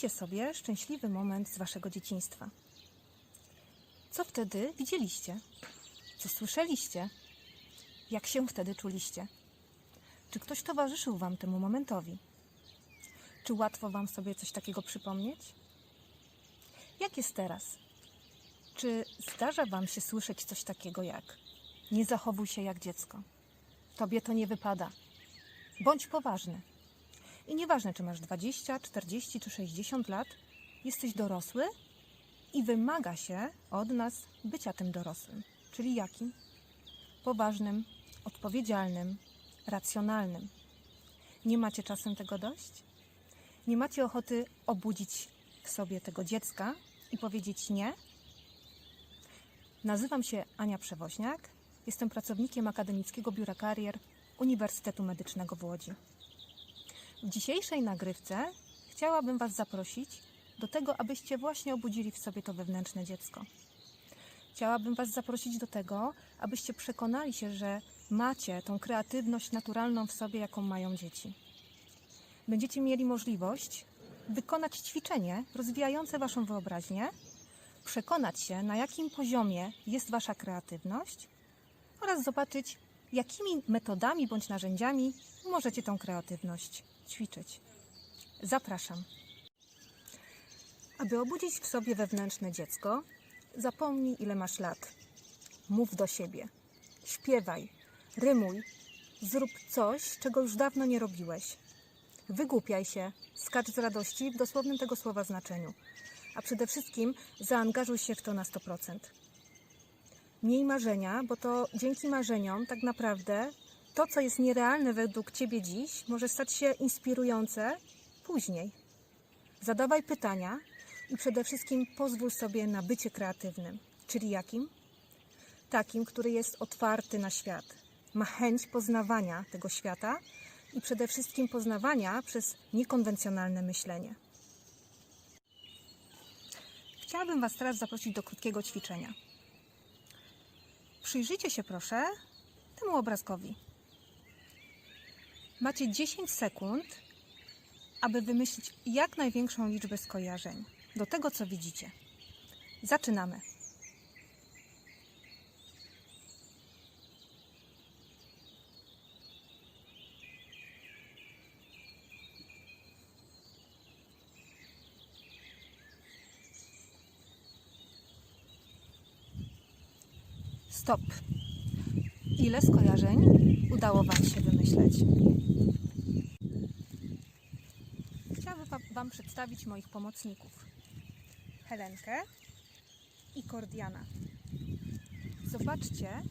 Przypomnijcie sobie szczęśliwy moment z waszego dzieciństwa. Co wtedy widzieliście? Co słyszeliście? Jak się wtedy czuliście? Czy ktoś towarzyszył wam temu momentowi? Czy łatwo wam sobie coś takiego przypomnieć? Jak jest teraz? Czy zdarza wam się słyszeć coś takiego jak nie zachowuj się jak dziecko? Tobie to nie wypada. Bądź poważny. I nieważne, czy masz 20, 40 czy 60 lat, jesteś dorosły i wymaga się od nas bycia tym dorosłym. Czyli jakim? Poważnym, odpowiedzialnym, racjonalnym. Nie macie czasem tego dość? Nie macie ochoty obudzić w sobie tego dziecka i powiedzieć nie? Nazywam się Ania Przewoźniak. Jestem pracownikiem Akademickiego Biura Karier Uniwersytetu Medycznego w Łodzi. W dzisiejszej nagrywce chciałabym Was zaprosić do tego, abyście właśnie obudzili w sobie to wewnętrzne dziecko. Chciałabym Was zaprosić do tego, abyście przekonali się, że macie tą kreatywność naturalną w sobie, jaką mają dzieci. Będziecie mieli możliwość wykonać ćwiczenie rozwijające Waszą wyobraźnię, przekonać się, na jakim poziomie jest Wasza kreatywność oraz zobaczyć, jakimi metodami bądź narzędziami możecie tą kreatywność ćwiczyć. Zapraszam. Aby obudzić w sobie wewnętrzne dziecko, zapomnij, ile masz lat. Mów do siebie. Śpiewaj, rymuj, zrób coś, czego już dawno nie robiłeś. Wygłupiaj się, skacz z radości w dosłownym tego słowa znaczeniu. A przede wszystkim zaangażuj się w to na 100%. Miej marzenia, bo to dzięki marzeniom tak naprawdę to, co jest nierealne według Ciebie dziś, może stać się inspirujące później. Zadawaj pytania i przede wszystkim pozwól sobie na bycie kreatywnym. Czyli jakim? Takim, który jest otwarty na świat, ma chęć poznawania tego świata i przede wszystkim poznawania przez niekonwencjonalne myślenie. Chciałabym Was teraz zaprosić do krótkiego ćwiczenia. Przyjrzyjcie się proszę temu obrazkowi. Macie 10 sekund, aby wymyślić jak największą liczbę skojarzeń do tego, co widzicie. Zaczynamy. Stop. Ile skojarzeń udało Wam się wymyśleć? Chciałabym wa- Wam przedstawić moich pomocników. Helenkę i Kordiana. Zobaczcie,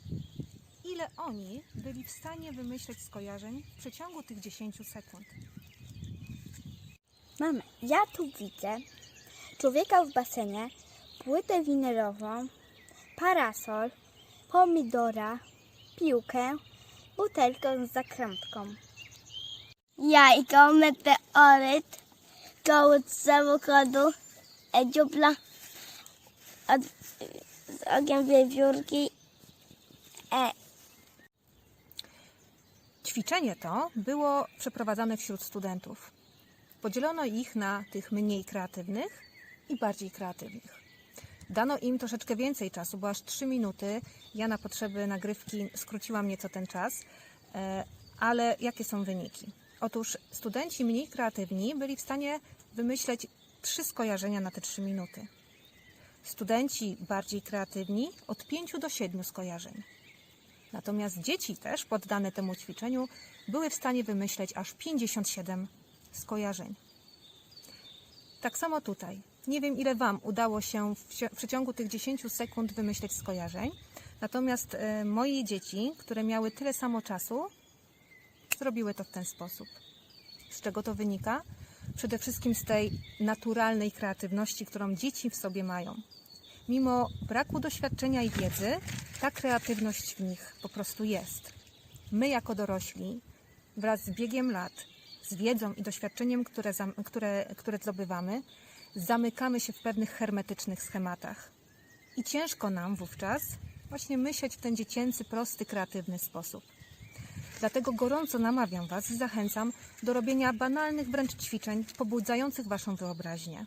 ile oni byli w stanie wymyśleć skojarzeń w przeciągu tych 10 sekund. Mamy, ja tu widzę człowieka w basenie, płytę winerową, parasol, pomidora, piłkę, butelkę z zakrętką. Jajko, meteoryt, kołd z samochodu, e, dziupla od, z ogiem wiewiórki, e, Ćwiczenie to było przeprowadzane wśród studentów. Podzielono ich na tych mniej kreatywnych i bardziej kreatywnych. Dano im troszeczkę więcej czasu, bo aż 3 minuty. Ja na potrzeby nagrywki skróciłam nieco ten czas, e, ale jakie są wyniki? Otóż studenci mniej kreatywni byli w stanie wymyśleć trzy skojarzenia na te 3 minuty. Studenci bardziej kreatywni od 5 do 7 skojarzeń. Natomiast dzieci też poddane temu ćwiczeniu były w stanie wymyśleć aż 57 skojarzeń. Tak samo tutaj. Nie wiem, ile Wam udało się w, przeciągu tych 10 sekund wymyśleć skojarzeń. Natomiast e, moje dzieci, które miały tyle samo czasu, zrobiły to w ten sposób. Z czego to wynika? Przede wszystkim z tej naturalnej kreatywności, którą dzieci w sobie mają. Mimo braku doświadczenia i wiedzy, ta kreatywność w nich po prostu jest. My, jako dorośli, wraz z biegiem lat, z wiedzą i doświadczeniem, które, które, które zdobywamy, zamykamy się w pewnych hermetycznych schematach. I ciężko nam wówczas właśnie myśleć w ten dziecięcy, prosty, kreatywny sposób. Dlatego gorąco namawiam Was i zachęcam do robienia banalnych wręcz ćwiczeń pobudzających Waszą wyobraźnię.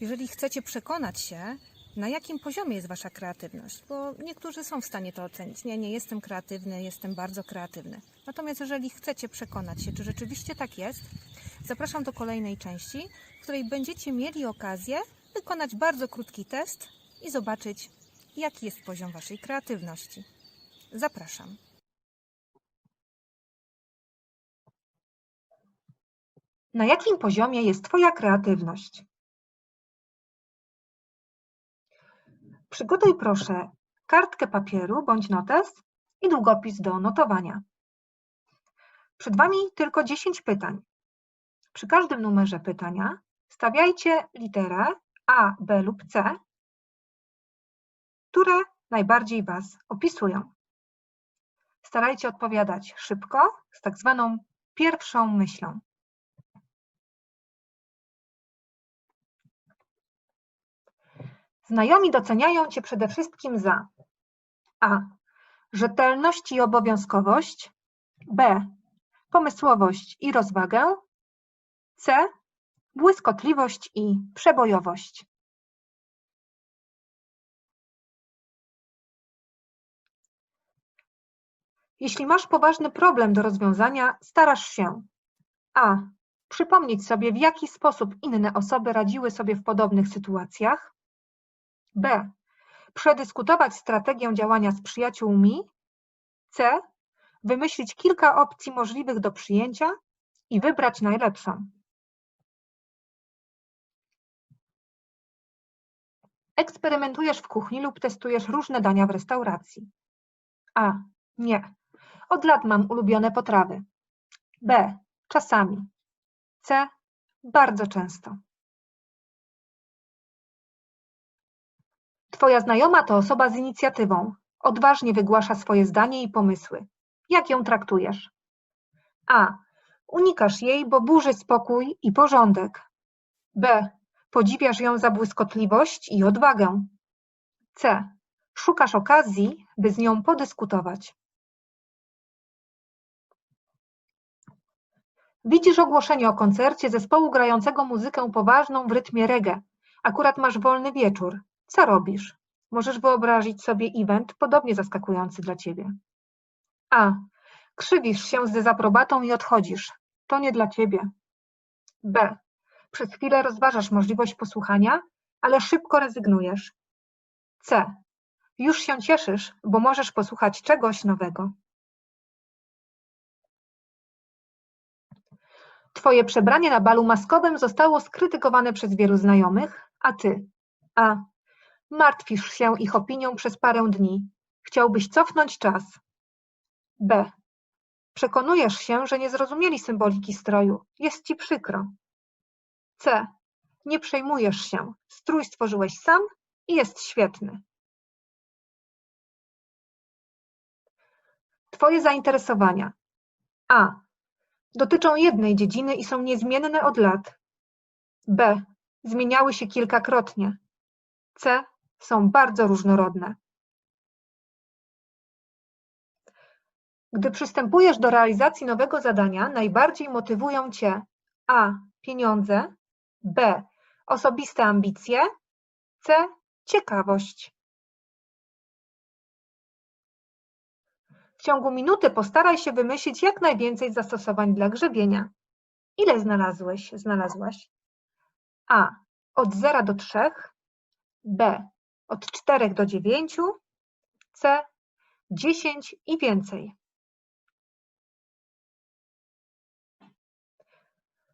Jeżeli chcecie przekonać się, na jakim poziomie jest Wasza kreatywność, bo niektórzy są w stanie to ocenić. Nie, nie jestem kreatywny, jestem bardzo kreatywny. Natomiast jeżeli chcecie przekonać się, czy rzeczywiście tak jest, zapraszam do kolejnej części, w której będziecie mieli okazję wykonać bardzo krótki test i zobaczyć, jaki jest poziom Waszej kreatywności. Zapraszam. Na jakim poziomie jest Twoja kreatywność? Przygotuj proszę kartkę papieru bądź notes i długopis do notowania. Przed Wami tylko 10 pytań. Przy każdym numerze pytania stawiajcie literę A, B lub C, które najbardziej Was opisują. Starajcie odpowiadać szybko, z tak zwaną pierwszą myślą. Znajomi doceniają Cię przede wszystkim za a. rzetelność i obowiązkowość, b. pomysłowość i rozwagę, c. błyskotliwość i przebojowość. Jeśli masz poważny problem do rozwiązania, starasz się a. przypomnieć sobie, w jaki sposób inne osoby radziły sobie w podobnych sytuacjach, B. Przedyskutować strategię działania z przyjaciółmi. C. Wymyślić kilka opcji możliwych do przyjęcia i wybrać najlepszą. Eksperymentujesz w kuchni lub testujesz różne dania w restauracji. A. Nie. Od lat mam ulubione potrawy. B. Czasami. C. Bardzo często. Twoja znajoma to osoba z inicjatywą. Odważnie wygłasza swoje zdanie i pomysły. Jak ją traktujesz? A. Unikasz jej, bo burzy spokój i porządek. B. Podziwiasz ją za błyskotliwość i odwagę. C. Szukasz okazji, by z nią podyskutować. Widzisz ogłoszenie o koncercie zespołu grającego muzykę poważną w rytmie reggae. Akurat masz wolny wieczór. Co robisz? Możesz wyobrazić sobie event podobnie zaskakujący dla ciebie. A. Krzywisz się z dezaprobatą i odchodzisz. To nie dla ciebie. B. Przez chwilę rozważasz możliwość posłuchania, ale szybko rezygnujesz. C. Już się cieszysz, bo możesz posłuchać czegoś nowego. Twoje przebranie na balu maskowym zostało skrytykowane przez wielu znajomych, a ty? A. Martwisz się ich opinią przez parę dni. Chciałbyś cofnąć czas. B. Przekonujesz się, że nie zrozumieli symboliki stroju. Jest ci przykro. C. Nie przejmujesz się. Strój stworzyłeś sam i jest świetny. Twoje zainteresowania. A. Dotyczą jednej dziedziny i są niezmienne od lat. B. Zmieniały się kilkakrotnie. C są bardzo różnorodne. Gdy przystępujesz do realizacji nowego zadania, najbardziej motywują Cię a. pieniądze, b. osobiste ambicje, c. ciekawość. W ciągu minuty postaraj się wymyślić jak najwięcej zastosowań dla grzebienia. Ile znalazłeś, znalazłaś? A. Od 0 do 3, b od 4 do 9, C 10 i więcej.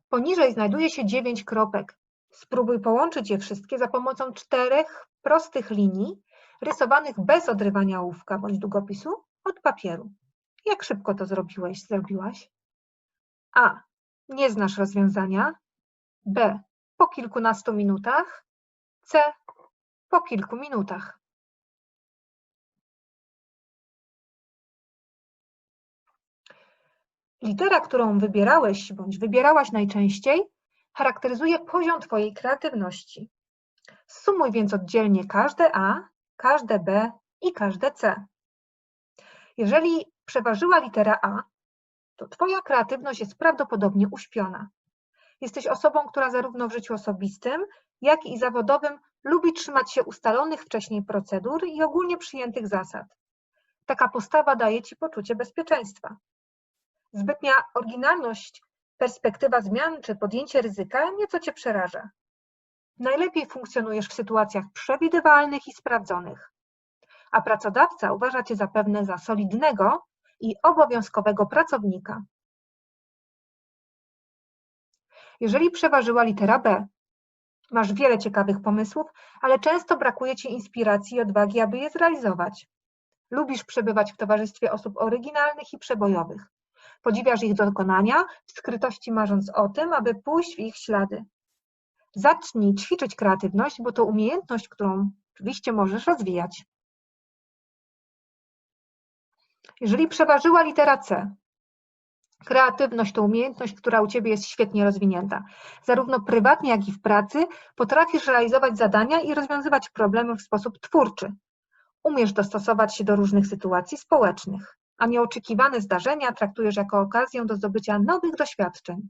Poniżej znajduje się 9 kropek. Spróbuj połączyć je wszystkie za pomocą czterech prostych linii rysowanych bez odrywania ołówka bądź długopisu od papieru. Jak szybko to zrobiłeś, zrobiłaś? A. Nie znasz rozwiązania. B. Po kilkunastu minutach. C po kilku minutach. Litera, którą wybierałeś bądź wybierałaś najczęściej, charakteryzuje poziom Twojej kreatywności. Sumuj więc oddzielnie każde A, każde B i każde C. Jeżeli przeważyła litera A, to Twoja kreatywność jest prawdopodobnie uśpiona. Jesteś osobą, która zarówno w życiu osobistym, jak i zawodowym lubi trzymać się ustalonych wcześniej procedur i ogólnie przyjętych zasad. Taka postawa daje Ci poczucie bezpieczeństwa. Zbytnia oryginalność, perspektywa zmian czy podjęcie ryzyka nieco Cię przeraża. Najlepiej funkcjonujesz w sytuacjach przewidywalnych i sprawdzonych, a pracodawca uważa Cię zapewne za solidnego i obowiązkowego pracownika. Jeżeli przeważyła litera B, masz wiele ciekawych pomysłów, ale często brakuje Ci inspiracji i odwagi, aby je zrealizować. Lubisz przebywać w towarzystwie osób oryginalnych i przebojowych. Podziwiasz ich dokonania, w skrytości marząc o tym, aby pójść w ich ślady. Zacznij ćwiczyć kreatywność, bo to umiejętność, którą oczywiście możesz rozwijać. Jeżeli przeważyła litera C, kreatywność to umiejętność, która u Ciebie jest świetnie rozwinięta. Zarówno prywatnie, jak i w pracy potrafisz realizować zadania i rozwiązywać problemy w sposób twórczy. Umiesz dostosować się do różnych sytuacji społecznych, a nieoczekiwane zdarzenia traktujesz jako okazję do zdobycia nowych doświadczeń.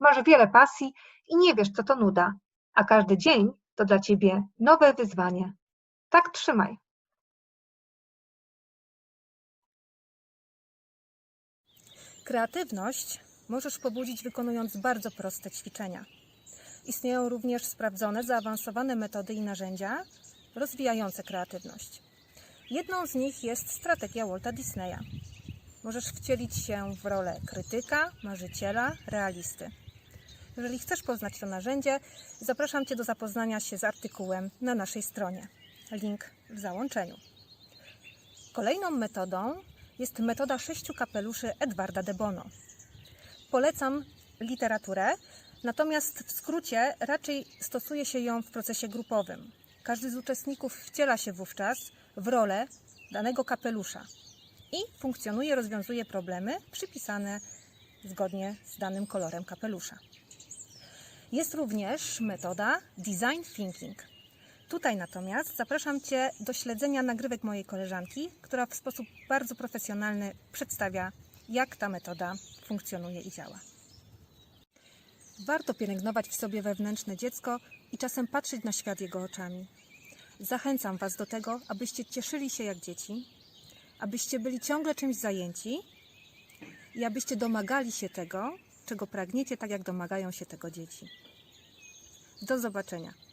Masz wiele pasji i nie wiesz, co to nuda, a każdy dzień to dla Ciebie nowe wyzwanie. Tak trzymaj. Kreatywność możesz pobudzić wykonując bardzo proste ćwiczenia. Istnieją również sprawdzone, zaawansowane metody i narzędzia rozwijające kreatywność. Jedną z nich jest strategia Walta Disneya. Możesz wcielić się w rolę krytyka, marzyciela, realisty. Jeżeli chcesz poznać to narzędzie, zapraszam Cię do zapoznania się z artykułem na naszej stronie. Link w załączeniu. Kolejną metodą jest metoda sześciu kapeluszy Edwarda de Bono. Polecam literaturę, natomiast w skrócie raczej stosuje się ją w procesie grupowym. Każdy z uczestników wciela się wówczas w rolę danego kapelusza i funkcjonuje, rozwiązuje problemy przypisane zgodnie z danym kolorem kapelusza. Jest również metoda design thinking. Tutaj natomiast zapraszam Cię do śledzenia nagrywek mojej koleżanki, która w sposób bardzo profesjonalny przedstawia, jak ta metoda funkcjonuje i działa. Warto pielęgnować w sobie wewnętrzne dziecko i czasem patrzeć na świat jego oczami. Zachęcam Was do tego, abyście cieszyli się jak dzieci, abyście byli ciągle czymś zajęci i abyście domagali się tego, czego pragniecie, tak jak domagają się tego dzieci. Do zobaczenia.